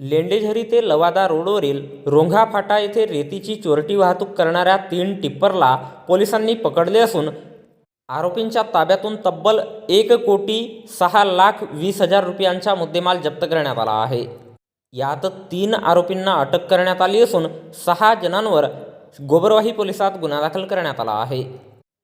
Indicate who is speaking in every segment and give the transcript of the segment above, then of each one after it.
Speaker 1: लेंडेझरी ते लवादा रोडवरील रोंघा फाटा येथे रेतीची चोरटी वाहतूक करणाऱ्या तीन टिप्परला पोलिसांनी पकडले असून आरोपींच्या ताब्यातून तब्बल एक कोटी सहा लाख वीस हजार रुपयांचा मुद्देमाल जप्त करण्यात आला आहे. यात तीन आरोपींना अटक करण्यात आली असून सहा जणांवर गोबरवाही पोलिसात गुन्हा दाखल करण्यात आला आहे.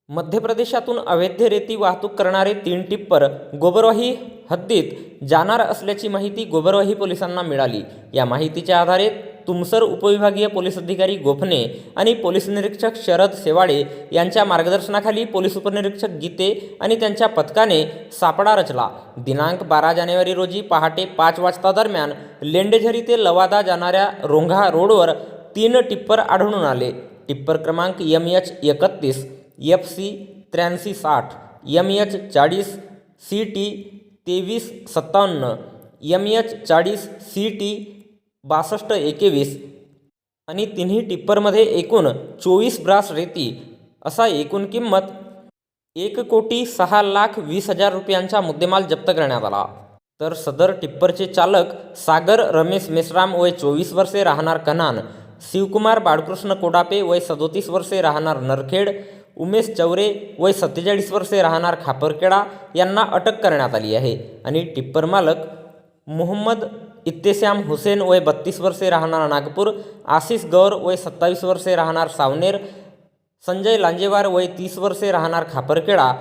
Speaker 1: मध्य प्रदेशातून अवैध रेती वाहतूक करणारे तीन टिप्पर गोबरवाही हद्दीत जाणार असल्याची माहिती गोबरवाही पोलिसांना मिळाली. या माहितीच्या आधारे तुमसर उपविभागीय पोलीस अधिकारी गोफणे आणि पोलीस निरीक्षक शरद सेवाळे यांच्या मार्गदर्शनाखाली पोलीस उपनिरीक्षक गीते आणि त्यांच्या पथकाने सापडा रचला. दिनांक बारा जानेवारी रोजी पहाटे पाच वाजता दरम्यान लेंडेझरी ते लवादा जाणाऱ्या रोंघा रोडवर तीन टिप्पर आढळून आले. टिप्पर क्रमांक एम एच एकतीस एफ सी त्र्याऐंशी साठ एम एच चाळीस सी टी तेवीस सत्तावन्न यम एच चाळीस सी टी बासष्ट एकवीस आणि तिन्ही टिप्परमध्ये एकूण चोवीस ब्रास रेती. असा एकूण किंमत एक कोटी सहा लाख वीस हजार रुपयांचा मुद्देमाल जप्त करण्यात आला. तर सदर टिप्परचे चालक सागर रमेश मेश्राम वय चोवीस वर्षे राहणार कन्हान शिवकुमार बाळकृष्ण कोडापे वय सदोतीस वर्षे राहणार नरखेड उमेश चौरे वय सत्तेचाळीस वर्षे राहणार खापरखेडा यांना अटक करण्यात आली आहे. आणि टिप्पर मालक मोहम्मद इत्तेश्याम हुसेन वय बत्तीस वर्षे राहणार नागपूर आशिष गौर वय सत्तावीस वर्षे राहणार सावनेर संजय लांजेवार वय तीस वर्षे राहणार खापरखेडा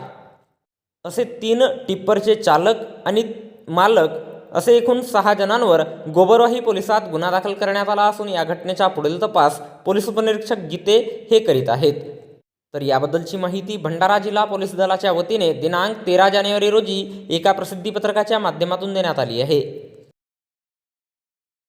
Speaker 1: असे तीन टिप्परचे चालक आणि मालक असे एकूण सहा जणांवर गोबरवाही पोलिसात गुन्हा दाखल करण्यात आला असून या घटनेचा पुढील तपास पोलीस उपनिरीक्षक गीते हे करीत आहेत. तर याबद्दलची माहिती भंडारा जिल्हा पोलीस दलाच्या वतीने दिनांक तेरा जानेवारी रोजी एका प्रसिद्धीपत्रकाच्या माध्यमातून देण्यात आली आहे.